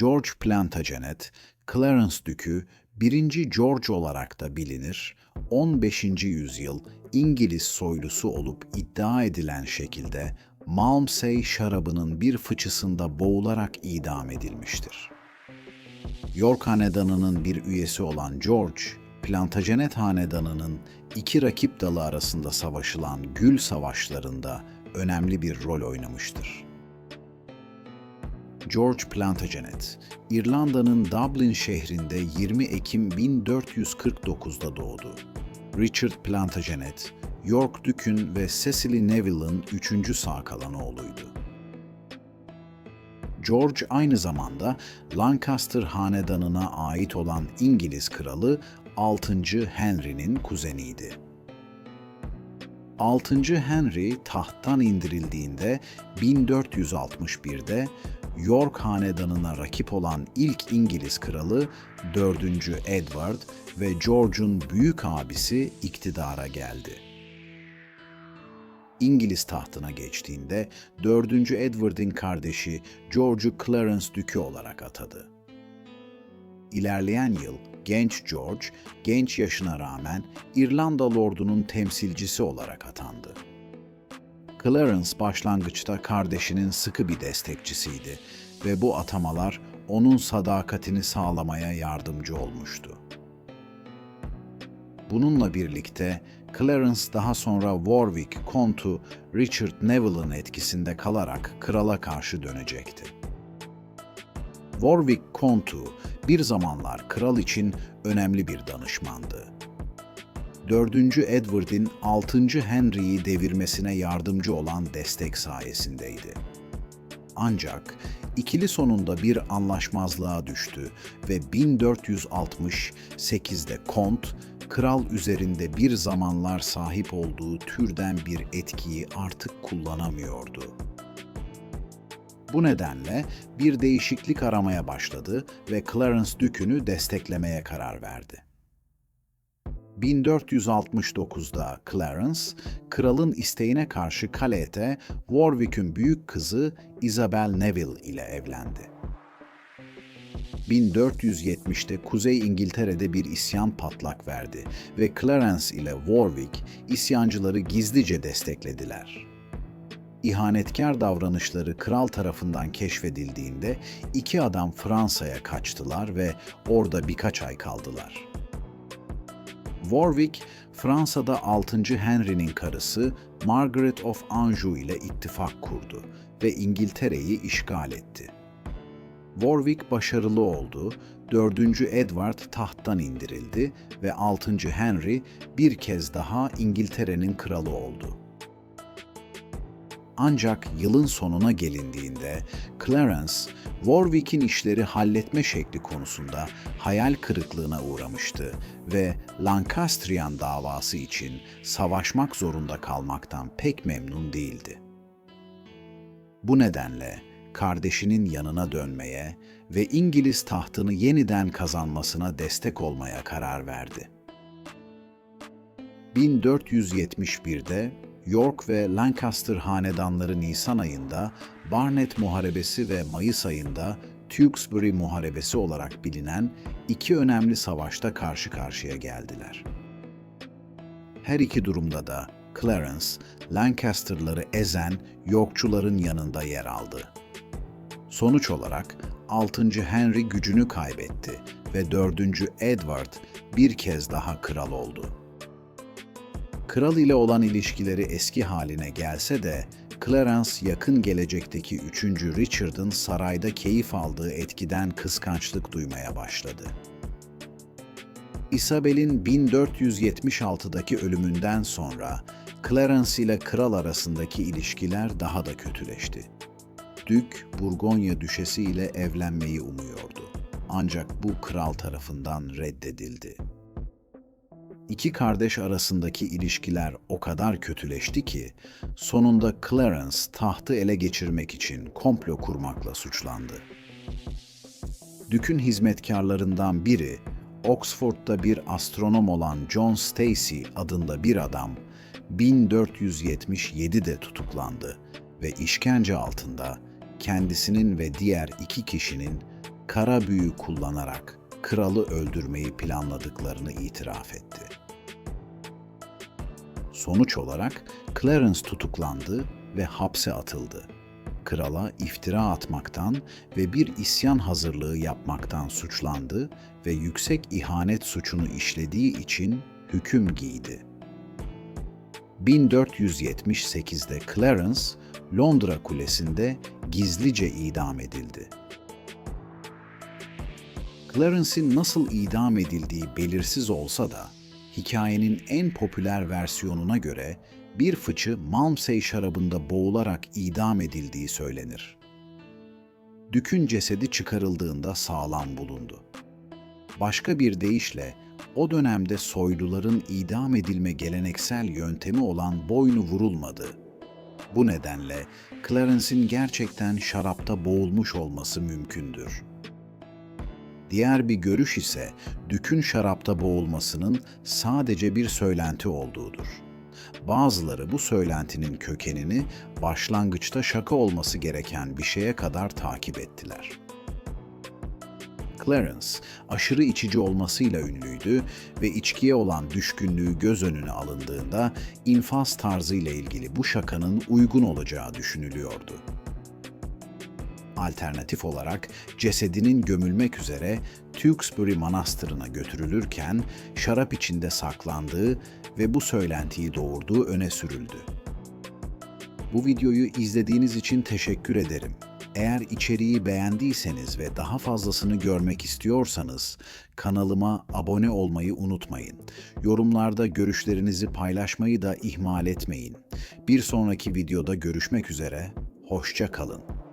George Plantagenet, Clarence Dükü 1. George olarak da bilinir, 15. yüzyıl İngiliz soylusu olup iddia edilen şekilde Malmsey şarabının bir fıçısında boğularak idam edilmiştir. York Hanedanı'nın bir üyesi olan George, Plantagenet Hanedanı'nın iki rakip dalı arasında savaşılan Gül Savaşları'nda önemli bir rol oynamıştır. George Plantagenet, İrlanda'nın Dublin şehrinde 20 Ekim 1449'da doğdu. Richard Plantagenet, York Dük'ün ve Cecily Neville'ın üçüncü sağ kalan oğluydu. George aynı zamanda Lancaster hanedanına ait olan İngiliz kralı 6. Henry'nin kuzeniydi. 6. Henry tahttan indirildiğinde 1461'de York hanedanına rakip olan ilk İngiliz kralı 4. Edward ve George'un büyük abisi iktidara geldi. İngiliz tahtına geçtiğinde 4. Edward'in kardeşi George'u Clarence Dükü olarak atadı. İlerleyen yıl genç George, genç yaşına rağmen İrlanda Lordu'nun temsilcisi olarak atandı. Clarence başlangıçta kardeşinin sıkı bir destekçisiydi ve bu atamalar onun sadakatini sağlamaya yardımcı olmuştu. Bununla birlikte Clarence daha sonra Warwick kontu Richard Neville'ın etkisinde kalarak krala karşı dönecekti. Warwick kontu bir zamanlar kral için önemli bir danışmandı. 4. Edward'in 6. Henry'yi devirmesine yardımcı olan destek sayesindeydi. Ancak ikili sonunda bir anlaşmazlığa düştü ve 1468'de Kont, kral üzerinde bir zamanlar sahip olduğu türden bir etkiyi artık kullanamıyordu. Bu nedenle bir değişiklik aramaya başladı ve Clarence Dükünü desteklemeye karar verdi. 1469'da Clarence, kralın isteğine karşı Calais Warwick'ün büyük kızı Isabel Neville ile evlendi. 1470'te Kuzey İngiltere'de bir isyan patlak verdi ve Clarence ile Warwick isyancıları gizlice desteklediler. İhanetkar davranışları kral tarafından keşfedildiğinde iki adam Fransa'ya kaçtılar ve orada birkaç ay kaldılar. Warwick, Fransa'da 6. Henry'nin karısı Margaret of Anjou ile ittifak kurdu ve İngiltere'yi işgal etti. Warwick başarılı oldu, 4. Edward tahttan indirildi ve 6. Henry bir kez daha İngiltere'nin kralı oldu. Ancak yılın sonuna gelindiğinde Clarence, Warwick'in işleri halletme şekli konusunda hayal kırıklığına uğramıştı ve Lancastrian davası için savaşmak zorunda kalmaktan pek memnun değildi. Bu nedenle kardeşinin yanına dönmeye ve İngiliz tahtını yeniden kazanmasına destek olmaya karar verdi. 1471'de York ve Lancaster hanedanları Nisan ayında Barnet Muharebesi ve Mayıs ayında Tewkesbury Muharebesi olarak bilinen iki önemli savaşta karşı karşıya geldiler. Her iki durumda da Clarence, Lancaster'ları ezen Yorkçuların yanında yer aldı. Sonuç olarak 6. Henry gücünü kaybetti ve 4. Edward bir kez daha kral oldu. Kral ile olan ilişkileri eski haline gelse de Clarence yakın gelecekteki 3. Richard'ın sarayda keyif aldığı etkiden kıskançlık duymaya başladı. Isabel'in 1476'daki ölümünden sonra Clarence ile kral arasındaki ilişkiler daha da kötüleşti. Dük, Burgonya düşesi ile evlenmeyi umuyordu. Ancak bu kral tarafından reddedildi. İki kardeş arasındaki ilişkiler o kadar kötüleşti ki sonunda Clarence tahtı ele geçirmek için komplo kurmakla suçlandı. Dük'ün hizmetkarlarından biri Oxford'da bir astronom olan John Stacy adında bir adam 1477'de tutuklandı ve işkence altında kendisinin ve diğer iki kişinin kara büyü kullanarak kralı öldürmeyi planladıklarını itiraf etti. Sonuç olarak Clarence tutuklandı ve hapse atıldı. Krala iftira atmaktan ve bir isyan hazırlığı yapmaktan suçlandı ve yüksek ihanet suçunu işlediği için hüküm giydi. 1478'de Clarence, Londra Kulesi'nde gizlice idam edildi. Clarence'in nasıl idam edildiği belirsiz olsa da, hikayenin en popüler versiyonuna göre bir fıçı Malmsey şarabında boğularak idam edildiği söylenir. Dük'ün cesedi çıkarıldığında sağlam bulundu. Başka bir deyişle o dönemde soyluların idam edilme geleneksel yöntemi olan boynu vurulmadı. Bu nedenle Clarence'in gerçekten şarapta boğulmuş olması mümkündür. Diğer bir görüş ise Dük'ün şarapta boğulmasının sadece bir söylenti olduğudur. Bazıları bu söylentinin kökenini başlangıçta şaka olması gereken bir şeye kadar takip ettiler. Clarence aşırı içici olmasıyla ünlüydü ve içkiye olan düşkünlüğü göz önüne alındığında infaz tarzıyla ilgili bu şakanın uygun olacağı düşünülüyordu. Alternatif olarak cesedinin gömülmek üzere Tewkesbury Manastırı'na götürülürken şarap içinde saklandığı ve bu söylentiyi doğurduğu öne sürüldü. Bu videoyu izlediğiniz için teşekkür ederim. Eğer içeriği beğendiyseniz ve daha fazlasını görmek istiyorsanız kanalıma abone olmayı unutmayın. Yorumlarda görüşlerinizi paylaşmayı da ihmal etmeyin. Bir sonraki videoda görüşmek üzere, hoşça kalın.